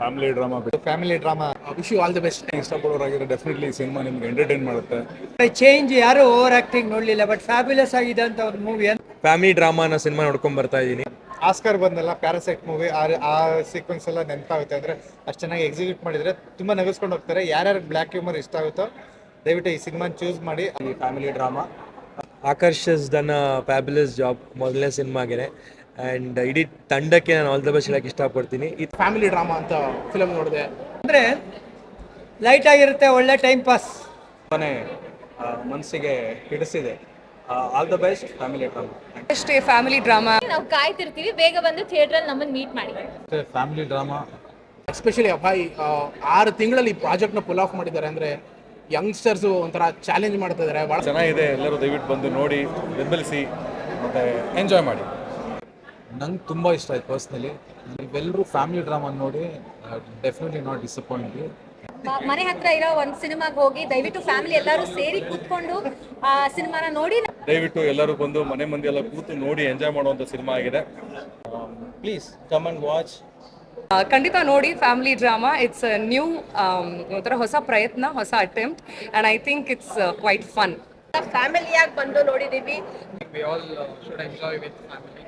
Family drama family drama wish you all the best ಇಷ್ಟಪಡೋರಾಗಿದ್ರೆ definitely ಈ cinema ನಿಮ್ಗೆ entertain ಮಾಡುತ್ತೆ. Change ಯಾರು over acting ನೋಡ್ಲಿಲ್ಲ ಬಟ್ ಫ್ಯಾಬ್ಯುಲಸ್ ಆಗಿದೆ ಅಂತ ಒಂದು ಮೂವಿ ಫ್ಯಾಮಿಲಿ ಡ್ರಾಮಾನ ಸಿನಿಮಾ ನೋಡ್ಕೊಂಡ್ ಬರ್ತಾ ಇದ್ದೀನಿ ಆಸ್ಕರ್ ಬಂದಲ್ಲ ಪ್ಯಾರಾಸೈಟ್ ಮೂವಿ ಆ ಸೀಕ್ವೆನ್ಸ್ ಎಲ್ಲ ನೆನಪಾಗುತ್ತೆ. ಅಂದ್ರೆ ಅಷ್ಟು ಚೆನ್ನಾಗಿ ಎಕ್ಸಿಕ್ಯೂಟ್ ಮಾಡಿದ್ರೆ ತುಂಬಾ ನಗಿಸ್ಕೊಂಡು ಹೋಗ್ತಾರೆ. ಯಾರ್ಯಾರು ಬ್ಲ್ಯಾಕ್ ಹ್ಯೂಮರ್ ಇಷ್ಟ ಆಗುತ್ತೋ ದಯವಿಟ್ಟು ಈ ಸಿನಿಮಾ ಚೂಸ್ ಮಾಡಿ. Family drama actors done fabulous job ಮೊದಲನೇ ಸಿನಿಮಾಗೆ ಆ್ಯಂಡ್ ಇಡೀ ತಂಡಕ್ಕೆ ನಾನು ಆಲ್ ದ ಬೆಸ್ಟ್ ಹೇಳಕ್ಕೆ ಇಷ್ಟಪಡ್ತೀನಿ. ಈ ಫ್ಯಾಮಿಲಿ ಡ್ರಾಮಾ ಅಂತ ಫಿಲಮ್ ನೋಡಿದೆ. ಅಂದರೆ ಲೈಟ್ ಆಗಿರುತ್ತೆ ಒಳ್ಳೆ ಟೈಮ್ ಪಾಸ್ ತುಂಬಾ ಮನಸ್ಸಿಗೆ ಹಿಡಿಸಿದೆ. All the best family drama ಅಷ್ಟೇ ಫ್ಯಾಮಿಲಿ ಡ್ರಾಮಾ ನಾವು ಕಾಯ್ತಿರ್ತೀವಿ ಬೇಗ ಬಂದು ಥಿಯೇಟ್ರಲ್ಲಿ ನಮ್ಮನ್ನು ಮೀಟ್ ಮಾಡಿ. ಫ್ಯಾಮಿಲಿ ಡ್ರಾಮಾ ಎಸ್ಪೆಷಲಿ ಅಭಾಯ್ ಆರು ತಿಂಗಳಲ್ಲಿ ಈ ಪ್ರಾಜೆಕ್ಟ್ನ ಪುಲ್ ಆಫ್ ಮಾಡಿದ್ದಾರೆ. ಅಂದರೆ ಯಂಗ್ಸ್ಟರ್ಸು ಒಂಥರ ಚಾಲೆಂಜ್ ಮಾಡ್ತಾ ಇದ್ದಾರೆ ಭಾಳ ಚೆನ್ನಾಗಿದೆ ಎಲ್ಲರೂ ದಯವಿಟ್ಟು ಬಂದು ನೋಡಿ ಬೆಂಬಲಿಸಿ ಮತ್ತೆ ಎಂಜಾಯ್ ಮಾಡಿ. ನಂಗೆ ತುಂಬ ಇಷ್ಟ ಆಯ್ತು ಪರ್ಸ್ನಲಿ. ನೀವೆಲ್ಲರೂ ಫ್ಯಾಮಿಲಿ ಡ್ರಾಮಾ ನೋಡಿ ಡೆಫಿನೆಟ್ಲಿ ನಾಟ್ ಡಿಸಪಾಯಿಂಟ್ ಮನೆ ಹತ್ರ ಇರೋ ಒಂದು ಸಿನಿಮಾಗೆ ಹೋಗಿ ದಯವಿಟ್ಟು ಫ್ಯಾಮಿಲಿ ಎಲ್ಲರೂ ಸೇರಿ ಕೂತ್ಕೊಂಡು ಆ ಸಿನಿಮಾನ ನೋಡಿ. ದಯವಿಟ್ಟು ಎಲ್ಲರೂ ಬಂದು ಮನೆ ಮಂದಿ ಎಲ್ಲ ಕೂತು ನೋಡಿ ಎಂಜಾಯ್ ಮಾಡುವಂಥ ಸಿನಿಮಾ ಆಗಿದೆ. ಪ್ಲೀಸ್ ಕಮ್ ಅಂಡ್ ವಾಚ್ ಖಂಡಿತ ನೋಡಿ ಫ್ಯಾಮಿಲಿ ಡ್ರಾಮಾ. ಇಟ್ಸ್ ನ್ಯೂ ಒಂಥರ ಹೊಸ ಪ್ರಯತ್ನ ಹೊಸ attempt and I think it's quite fun ಫ್ಯಾಮಿಲಿಯಾಗಿ ಬಂದು ನೋಡಿದೀವಿ? We all should enjoy with family